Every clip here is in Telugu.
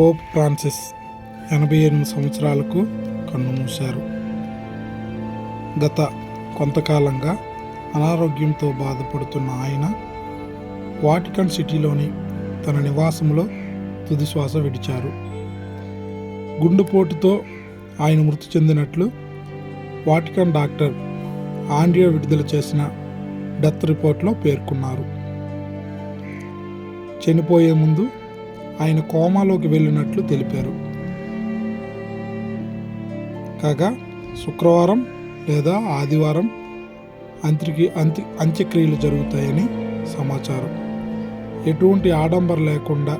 పోప్ ఫ్రాన్సిస్ ఎనభై ఎనిమిది సంవత్సరాలకు కన్నుమూశారు. గత కొంతకాలంగా అనారోగ్యంతో బాధపడుతున్న ఆయన వాటికన్ సిటీలోని తన నివాసంలో తుది శ్వాస విడిచారు. గుండెపోటుతో ఆయన మృతి చెందినట్లు వాటికన్ డాక్టర్ ఆండ్రియా విడుదల చేసిన డెత్ రిపోర్ట్లో పేర్కొన్నారు. చనిపోయే ముందు ఆయన కోమాలోకి వెళ్ళినట్లు తెలిపారు. కాగా శుక్రవారం లేదా ఆదివారం అంత్రికి అంత్య అంత్యక్రియలు జరుగుతాయని సమాచారం. ఎటువంటి ఆడంబర లేకుండా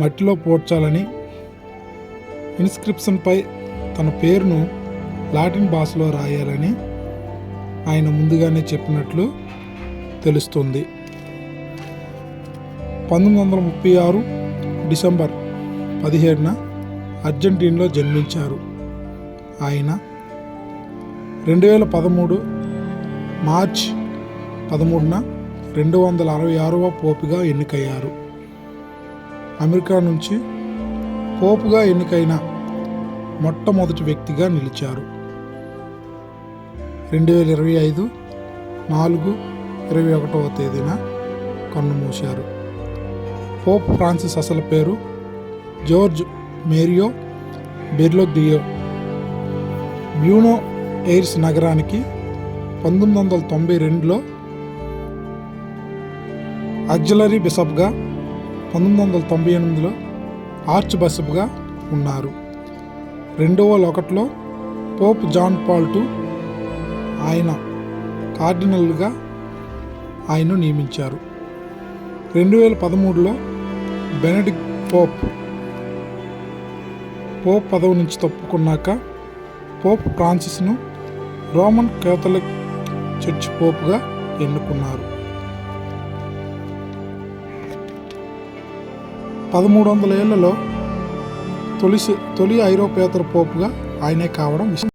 మట్టిలో పోడ్చాలని ఇన్స్క్రిప్షన్పై తన పేరును లాటిన్ భాషలో రాయాలని ఆయన ముందుగానే చెప్పినట్లు తెలుస్తుంది. పంతొమ్మిది వందల ముప్పై ఆరు డిసెంబర్ పదిహేడున అర్జెంటీనాలో జన్మించారు. ఆయన రెండు వేల పదమూడు మార్చ్ పదమూడున రెండు వందల అరవై ఆరవ పోపుగా ఎన్నికయ్యారు. అమెరికా నుంచి పోపుగా ఎన్నికైన మొట్టమొదటి వ్యక్తిగా నిలిచారు. రెండు వేల ఇరవై ఐదు నాలుగు ఇరవై ఒకటవ తేదీన కన్నుమూశారు పోప్ ఫ్రాన్సిస్ అసలు పేరు? జోర్జ్ మేరియో బెర్లోగ్డియో బ్యూనో ఎయిర్స్ నగరానికి పంతొమ్మిది వందల తొంభై రెండులో అగ్జలరీ బిషప్గా పంతొమ్మిది వందల తొంభై ఎనిమిదిలో ఆర్చ్ బిషప్గా ఉన్నారు. రెండవ ఒకటిలో పోప్ జాన్ పాల్ టు ఆయన కార్డినల్గా ఆయన్ను నియమించారు. రెండు వేల పదమూడులో బెనడిక్ పోప్. పోప్ పదవి నుంచి తప్పుకున్నాక పోప్ ఫ్రాన్సిస్ను రోమన్ కేథలిక్ చర్చ్ పోప్గా ఎన్నుకున్నారు. పదమూడు వందల ఏళ్ళలో తొలి తొలి ఐరోపేతర పోపుగా ఆయనే కావడం విషయం